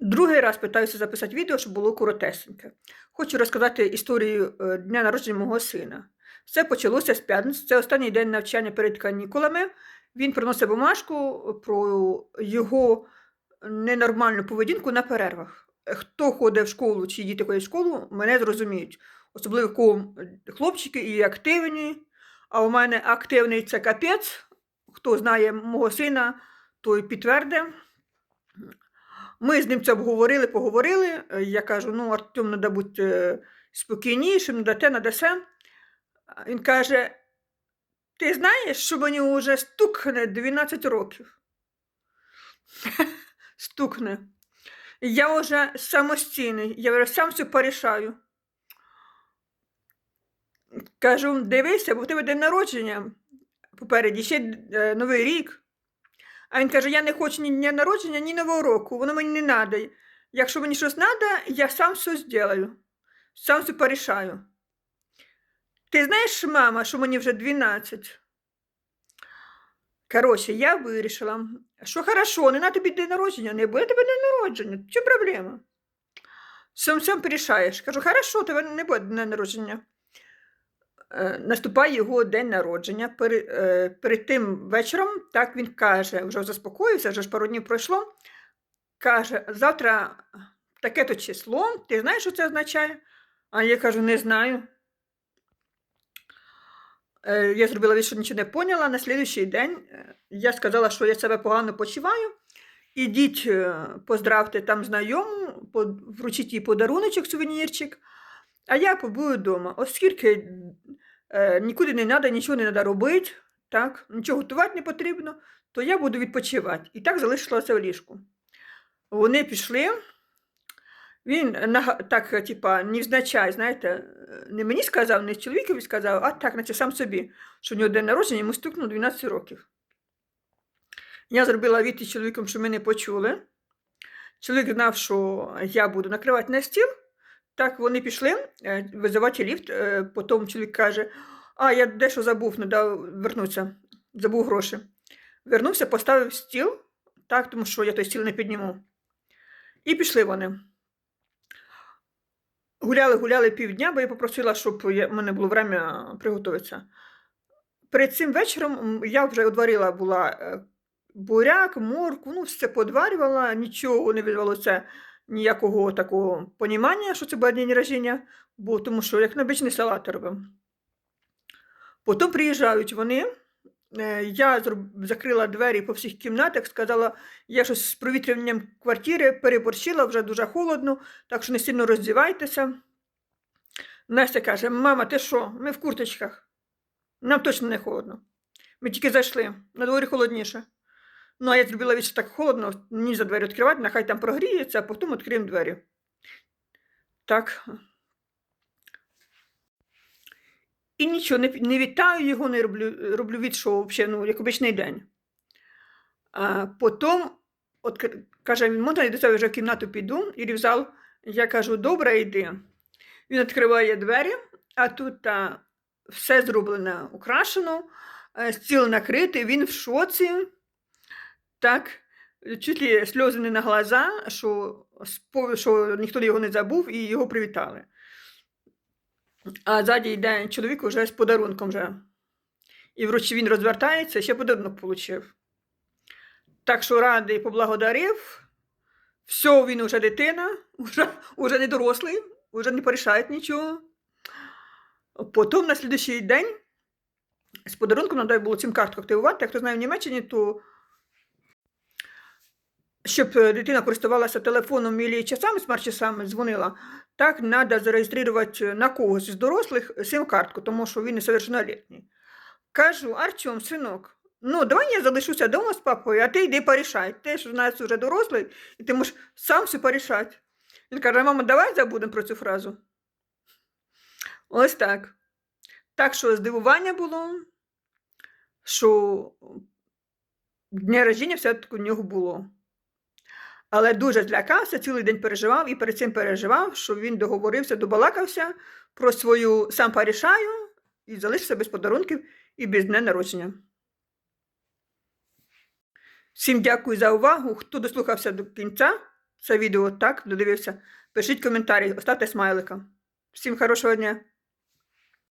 Другий раз питаюся записати відео, щоб було коротесеньке. Хочу розказати історію е, дня народження мого сина. Все почалося з п'ятниці. Це останній день навчання перед канікулами. Він приносить бумажку про його ненормальну поведінку на перервах. Хто ходить в школу чи діти ходять в школу, мене зрозуміють. Особливо кого хлопчики і активні. А у мене активний це капець. Хто знає мого сина, той підтвердить. Ми з ним це обговорили, поговорили. Е, Я кажу: ну, Артем, треба бути е, спокійнішим, на те, на десе. Він каже: ти знаєш, що мені вже стукне 12 років? Стукне. Я вже самостійний, я вже сам все порішаю. Кажу, дивися, бо в тебе день народження попереді, ще е, Новий рік. А він каже: я не хочу ні дня народження, ні нового року, воно мені не треба. Якщо мені щось треба, я сам все зроблю, сам все порішаю. Ти знаєш, мама, що мені вже 12? Коротше, я вирішила, що хорошо, не на тобі день народження, не буде тебе день народження. Що проблема? Сам сам порішаєш. Кажу, хорошо, тебе не буде день народження. Е, Наступає його день народження. Перед, е, перед тим вечором, так він каже, вже заспокоївся, вже ж пару днів пройшло. Каже, завтра таке-то число, ти знаєш, що це означає? А я кажу, не знаю. Е, Я зробила від, що нічого не поняла. На слідуючий день я сказала, що я себе погано почуваю. Ідіть, поздравте там знайому, вручіть їй подаруночок, сувенірчик, а я побую вдома. Оскільки е, нікуди не треба, нічого не треба робити, так, нічого готувати не потрібно, то я буду відпочивати. І так залишилася в ліжку. Вони пішли. Він так, типа, невзначай, знаєте, не мені сказав, не чоловікові сказав, а так, наче сам собі, що в нього день народження, йому стукнуло 12 років. Я зробила відповідь чоловіком, що ми не почули. Чоловік знав, що я буду накривати на стіл. Так, вони пішли е, визивати ліфт. е, Потім чоловік каже: А, я дещо забув, не дав забув гроші. Вернувся, поставив стіл, так, тому що я той стіл не підніму. І пішли вони. Гуляли, гуляли півдня, бо я попросила, щоб в мене було время приготуватися. Перед цим вечором я вже одварила була е, буряк, морку, ну, все подварювала, нічого не відвелося ніякого такого понімання, що це буде день бо тому що як обичний салат робимо. Потім приїжджають вони. е, Я закрила двері по всіх кімнатах, сказала, я щось з провітрюванням квартири переборщила, вже дуже холодно, так що не сильно роздівайтеся. Настя каже: Мама, ти що? Ми в курточках. Нам точно не холодно. Ми тільки зайшли, на дворі холодніше. Ну, а я зробила що так холодно, мені за двері відкривати, нехай там прогріється, а потім відкриємо двері. Так. І нічого, не, не вітаю його, не роблю, роблю від, що взагалі, ну, як обичний день. А потім, от, каже, він, можна я до тебе вже в кімнату піду, і в зал. Я кажу, добре, йди. Він відкриває двері, а тут а, все зроблено, украшено, е, стіл накритий, він в шоці. Так, чуть ли сльози не на глаза, що, що ніхто його не забув і його привітали. А ззаді йде чоловік уже з подарунком. Вже. І вручі він розвертається, ще подарунок отримав. Так що радий поблагодарив. Все, він уже дитина, уже, уже не дорослий, уже не порішає нічого. Потім на слідуючий день з подарунком треба було цим картку активувати. Як хто знає в Німеччині, то щоб е, дитина користувалася телефоном і часами, смарт-часами, дзвонила, так треба зареєструвати на когось з дорослих сим-картку, тому що він несовершеннолетній. Кажу, Артем, синок, ну давай я залишуся вдома з папою, а ти йди порішай. Ти ж у нас вже дорослий, і ти можеш сам все порішати. Він каже, мама, давай забудемо про цю фразу. Ось так. Так що здивування було, що дня рождення все-таки у нього було. Але дуже злякався, цілий день переживав і перед цим переживав, що він договорився, добалакався про свою сам порішаю і залишився без подарунків і без дня народження. Всім дякую за увагу. Хто дослухався до кінця, це відео так додивився, пишіть коментарі, оставте смайлика. Всім хорошого дня!